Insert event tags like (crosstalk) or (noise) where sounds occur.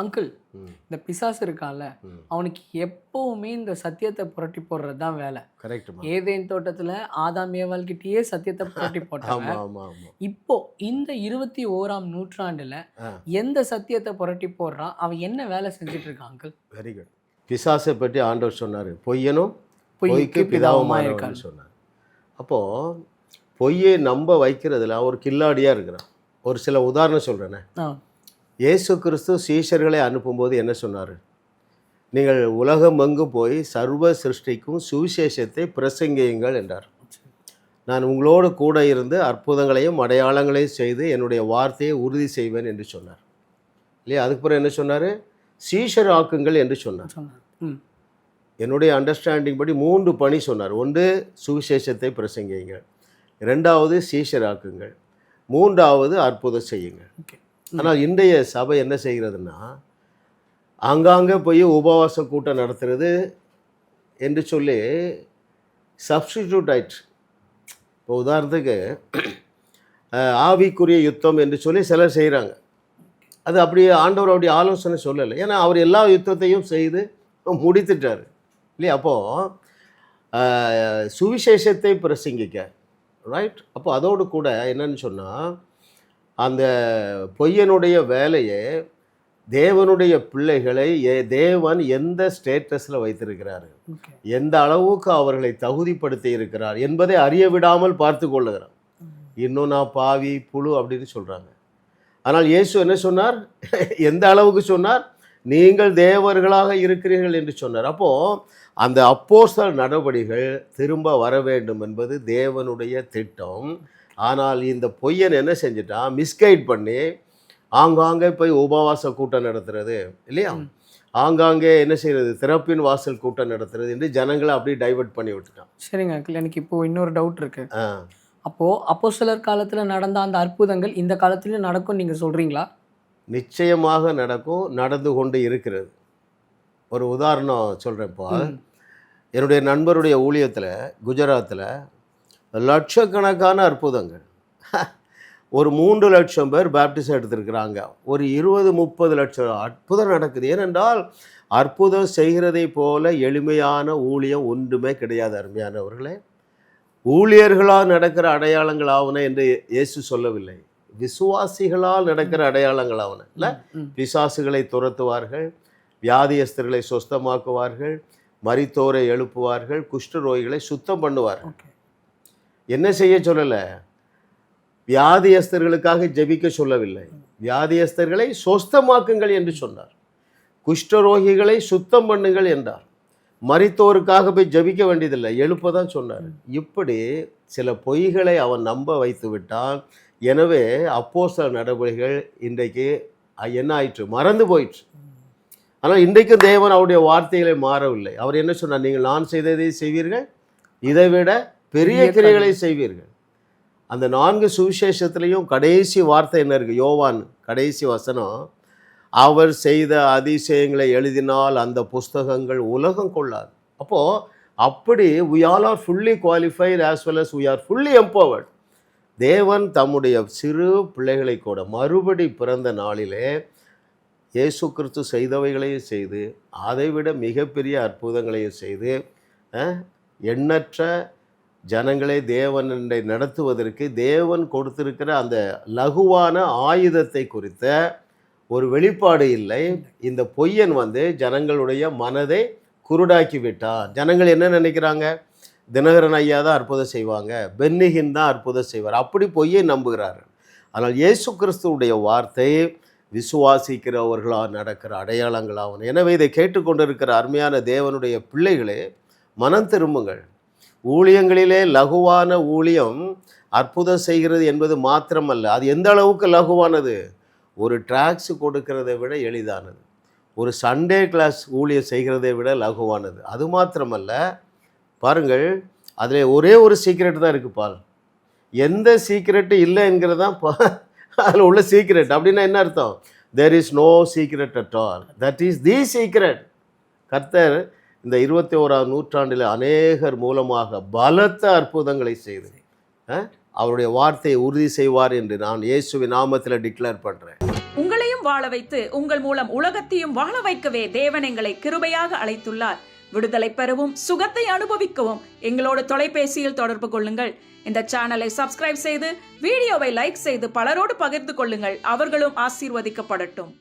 Uncle. இந்த பிசாசு இருக்கான்ல. அவனுக்கு எப்பவுமே இந்த சத்தியத்தை புரட்டி போடுறது தான் வேலை கரெக்டுமா ஏதேன் தோட்டத்துல ஆதாம் ஏவாள்கிட்டயே சத்தியத்தை புரட்டி போட்டாங்க. இப்போ இந்த இருபத்தி ஓராம் நூற்றாண்டுல. எந்த சத்தியத்தை புரட்டி போடுறான்? அவன் என்ன வேலை செஞ்சுட்டு இருக்கான் அங்கிள்? வெரி குட் பிசாசை பற்றி ஆண்டவர் சொன்னார். பொய்யனும் பொய்க்கு பிதாவுமா பிதாவுமானவர்னு இருக்கான். சொன்னார். அப்போது பொய்யை நம்ப வைக்கிறதுல அவர் கில்லாடியாக இருக்கிறான். ஒரு சில உதாரணம் சொல்கிறேனே இயேசு கிறிஸ்து சீஷர்களை அனுப்பும்போது என்ன சொன்னார்? நீங்கள் உலகமெங்கும் போய் சர்வ சிருஷ்டிக்கும் சுவிசேஷத்தை பிரசங்கியுங்கள் என்றார். நான் உங்களோடு கூட இருந்து அற்புதங்களையும் அடையாளங்களையும் செய்து என்னுடைய வார்த்தையை உறுதி செய்வேன் என்று சொன்னார். இல்லையா? அதுக்கு பிறகு என்ன சொன்னார்? சீஷர் ஆக்குங்கள் என்று சொன்னார். என்னுடைய அண்டர்ஸ்டாண்டிங் படி மூன்று பணி சொன்னார். ஒன்று சுவிசேஷத்தை பிரசங்கியுங்கள். இரண்டாவது சீஷராக்குங்கள் மூன்றாவது அற்புதம் செய்யுங்கள். ஓகே. ஆனால் இன்றைய சபை என்ன செய்கிறதுன்னா ஆங்காங்கே போய் உபவாச கூட்டம் நடத்துறது என்று சொல்லி சப்ஸ்டிடியூட் ஆயிடுச்சு இப்போ உதாரணத்துக்கு ஆவிக்குரிய யுத்தம் என்று சொல்லி சிலர் செய்கிறாங்க. அது அப்படி ஆண்டவர் அப்படி ஆலோசனை சொல்லலை. ஏன்னா அவர் எல்லா யுத்தத்தையும் செய்து முடித்துட்டார். இல்லையா? அப்போது சுவிசேஷத்தை பிரசங்கிக்க ரைட் அப்போ அதோடு கூட என்னன்னு சொன்னால் அந்த பொய்யனுடைய வேலையை தேவனுடைய பிள்ளைகளை ஏ- தேவன் எந்த ஸ்டேட்டஸில் வைத்திருக்கிறாரு? எந்த அளவுக்கு அவர்களை தகுதிப்படுத்தி இருக்கிறார் என்பதை அறிய விடாமல் பார்த்து கொள்ளுகிறான் இன்னும் நான் பாவி புழு அப்படின்னு சொல்கிறாங்க ஆனால் இயேசு என்ன சொன்னார்? (laughs) எந்த அளவுக்கு சொன்னார்? நீங்கள் தேவர்களாக இருக்கிறீர்கள் என்று சொன்னார். அப்போது அந்த அப்போஸ்தல நடவடிகள் திரும்ப வர வேண்டும் என்பது தேவனுடைய திட்டம். ஆனால் இந்த பொய்யன் என்ன செஞ்சிட்டான் மிஸ்கைட் பண்ணி ஆங்காங்கே போய் உபவாச கூட்டம் நடத்துறது இல்லையா? ஆங்காங்கே என்ன செய்யறது திறப்பின் வாசல் கூட்டம் நடத்துறது என்று ஜனங்களை அப்படியே டைவர்ட் பண்ணி விட்டுட்டான். சரிங்க அங்கிள். எனக்கு இப்போ இன்னொரு டவுட் இருக்கு. ஆ. அப்போ அப்போஸ்தலர் காலத்துல நடந்த அந்த அற்புதங்கள் இந்த காலத்துலயும் நடக்கும் நீங்க சொல்றீங்களா? நிச்சயமாக நடக்கும் நடந்து கொண்டு இருக்கிறது. ஒரு உதாரணம் சொல்கிறேன்ப்பா ம். என்னுடைய நண்பருடைய ஊழியத்தில் குஜராத்தில் லட்சக்கணக்கான அற்புதங்கள். ஒரு மூன்று லட்சம் பேர் பேப்டிசம் எடுத்திருக்கிறாங்க. ஒரு இருபது முப்பது லட்சம் அற்புதம் நடக்குது. ஏனென்றால் அற்புதம் செய்கிறதை போல எளிமையான ஊழியம் ஒன்றுமே கிடையாது அருமையானவர்களே. ஊழியர்களால் நடக்கிற அடையாளங்கள் ஆவன என்று இயேசு சொல்லவில்லை. விசுவாசிகளால் நடக்கிற அடையாளங்கள் ஆவன. இல்லை. பிசாசுகளை துரத்துவார்கள் வியாதியஸ்தர்களை சொஸ்தமாக்குவார்கள் மரித்தோரை எழுப்புவார்கள் குஷ்டரோகிகளை சுத்தம் பண்ணுவார்கள். என்ன செய்ய சொல்லலை? வியாதியஸ்தர்களுக்காக ஜெபிக்க சொல்லவில்லை. வியாதியஸ்தர்களை சொஸ்தமாக்குங்கள் என்று சொன்னார். குஷ்டரோகிகளை சுத்தம் பண்ணுங்கள் என்றார். மறித்தோருக்காக போய் ஜெபிக்க வேண்டியதில்லை. எழுப்ப தான் சொன்னார். இப்படி சில பொய்களை அவன் நம்ப வைத்து விட்டான். எனவே அப்போஸ்தல நடவடிக்கைகள் இன்றைக்கு என்ன ஆயிற்று? மறந்து போயிற்று. ஆனால் இன்றைக்கும் தேவன் அவருடைய வார்த்தைகளை மாறவில்லை. அவர் என்ன சொன்னார்? நீங்கள் நான் செய்ததை செய்வீர்கள். இதை விட பெரிய கிரைகளை செய்வீர்கள். அந்த நான்கு சுவிசேஷத்துலேயும் கடைசி வார்த்தை என்ன இருக்குது யோவான் கடைசி வசனம் அவர் செய்த அதிசயங்களை எழுதினால் அந்த புஸ்தகங்கள் உலகம் கொள்ளாது. அப்போது அப்படி we all are fully qualified as well as we are fully empowered. தேவன் தம்முடைய சிறு பிள்ளைகளை கூட மறுபடி பிறந்த நாளிலே இயேசு கிறிஸ்து செய்தவைகளையும் செய்து அதைவிட மிகப்பெரிய அற்புதங்களையும் செய்து எண்ணற்ற ஜனங்களே தேவனை நடத்துவதற்கு தேவன் கொடுத்திருக்கிற அந்த லகுவான ஆயுதத்தை குறித்த ஒரு வெளிப்பாடு இல்லை. இந்த பொய்யன் வந்து ஜனங்களுடைய மனதை குருடாக்கி விட்டார். ஜனங்கள் என்ன நினைக்கிறாங்க? தினகரன் ஐயா தான் அற்புதம் செய்வாங்க. பென்னிகின் தான் அற்புதம் செய்வார். அப்படி பொய்யை நம்புகிறார்கள். ஆனால் இயேசு கிறிஸ்துவுடைய வார்த்தை விசுவாசிக்கிறவர்களாக நடக்கிற அடையாளங்களாகும் எனவே இதை கேட்டுக்கொண்டிருக்கிற அருமையான தேவனுடைய பிள்ளைகளே மனம் திரும்புங்கள். ஊழியங்களிலே லகுவான ஊழியம் அற்புதம் செய்கிறது என்பது மாத்திரமல்ல. அது எந்த அளவுக்கு லகுவானது? ஒரு ட்ராக்ஸ் கொடுக்கிறதை விட எளிதானது. ஒரு சண்டே கிளாஸ் ஊழியம் செய்கிறதை விட லகுவானது. அது மாத்திரமல்ல. பாருங்கள் அதில் ஒரே ஒரு சீக்ரெட் தான் இருக்குது பால் எந்த சீக்ரெட்டு இல்லை என்கிறது தான் அதில் உள்ள சீக்ரெட் அப்படின்னா என்ன அர்த்தம்? There is no secret at all that is the secret கர்த்தர் இந்த இருபத்தி ஓராம் நூற்றாண்டில் அநேகர் மூலமாக பலத்த அற்புதங்களை செய்து அவருடைய வார்த்தையை உறுதி செய்வார் என்று நான் இயேசுவின் நாமத்தில் டிக்ளேர் பண்ணுறேன் உங்களையும் வாழ வைத்து உங்கள் மூலம் உலகத்தையும் வாழ வைக்கவே தேவன் எங்களை கிருபையாக அழைத்துள்ளார். விடுதலை பெறவும் சுகத்தை அனுபவிக்கவும் எங்களோட தொலைபேசியில் தொடர்பு கொள்ளுங்கள். இந்த சேனலை சப்ஸ்கிரைப் செய்து வீடியோவை லைக் செய்து பலரோடு பகிர்ந்து கொள்ளுங்கள். அவர்களும் ஆசீர்வதிக்கப்படட்டும்.